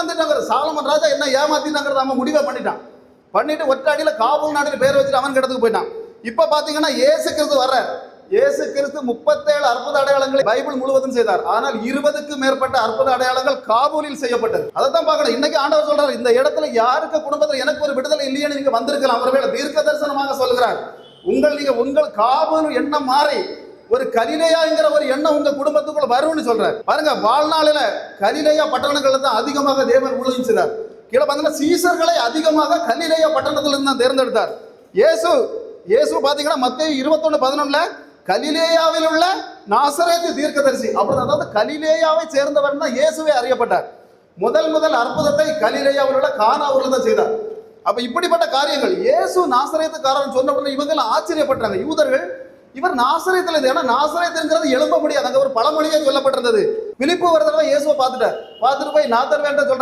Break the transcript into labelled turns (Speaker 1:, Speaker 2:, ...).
Speaker 1: ஏமாத்திட்டாங்க சாலமன் ராஜா என்ன ஏமாத்திட்டாங்கிறத அவன் முடிவை பண்ணிட்டான். பண்ணிட்டு ஒற்ற அடியில் காபூல் நாடுன்னு பேர் வச்சுட்டு அவன் கிடத்துக்கு போயிட்டான். இப்போ பார்த்தீங்கன்னா ஏசு கிறிஸ்து வர்ற. இயேசு கிறிஸ்து முப்பத்தேழு அற்புத அடையாளங்களை பைபிள் முழுவதும் செய்தார். ஆனால் இருபதுக்கு மேற்பட்ட அற்புத அடையாளங்கள் காபூலில் செய்யப்பட்டது. அதை தான் பார்க்கணும். இன்னைக்கு ஆண்டவர் சொல்றாரு இந்த இடத்துல யாருக்கு குடும்பத்தில் எனக்கு ஒரு விடுதலை இல்லையேன்னு நீங்க வந்திருக்கலாம். ஒருவேளை தீர்க்க தரிசனமாக சொல்கிறார் உங்கள் நீங்க உங்கள் காபூல் என்ன மாறி ஒரு கலிலேயாங்கிற ஒரு எண்ணம் உங்க குடும்பத்துக்குள்ள வரும்னு சொல்றார் பாருங்க வாழ்நாளில கலிலேயா பட்டணங்கள்ல தான் அதிகமாக தேவன் ஊழியம் கீழே பார்த்தீங்கன்னா சீசர்களை அதிகமாக கலிலேயா பட்டணத்துல இருந்து தான் தேர்ந்தெடுத்தார். இயேசு இயேசு பாத்தீங்கன்னா மத்திய இருபத்தொன்னு பதினொன்னுல கலிலேயாவில் உள்ள நாசரேத்து தீர்க்கதரிசி. அப்படி அதாவது கலிலேயாவை சேர்ந்தவர் தான் இயேசுவே அறியப்பட்டார். முதல் முதல் அற்புதத்தை கலிலேயாவில் உள்ள கானாவூர்ல தான் செய்தார். அப்ப இப்படிப்பட்ட காரியங்கள் இயேசு நாசரேத்துக்காரன் சொன்ன உடனே இவங்க ஆச்சரியப்பட்டாங்க. யூதர்கள் இவர் நாசரேத்துல இருந்து ஏன்னா நாசரேத்துங்கிறது எழும்ப முடியாது அங்கே ஒரு பழமொழியே சொல்லப்பட்டிருந்தது. விழிப்பு ஒரு தடவை இயேசுவை பார்த்துட்டார். பார்த்துட்டு போய் நாத்தர் வேண்டாம் சொல்ற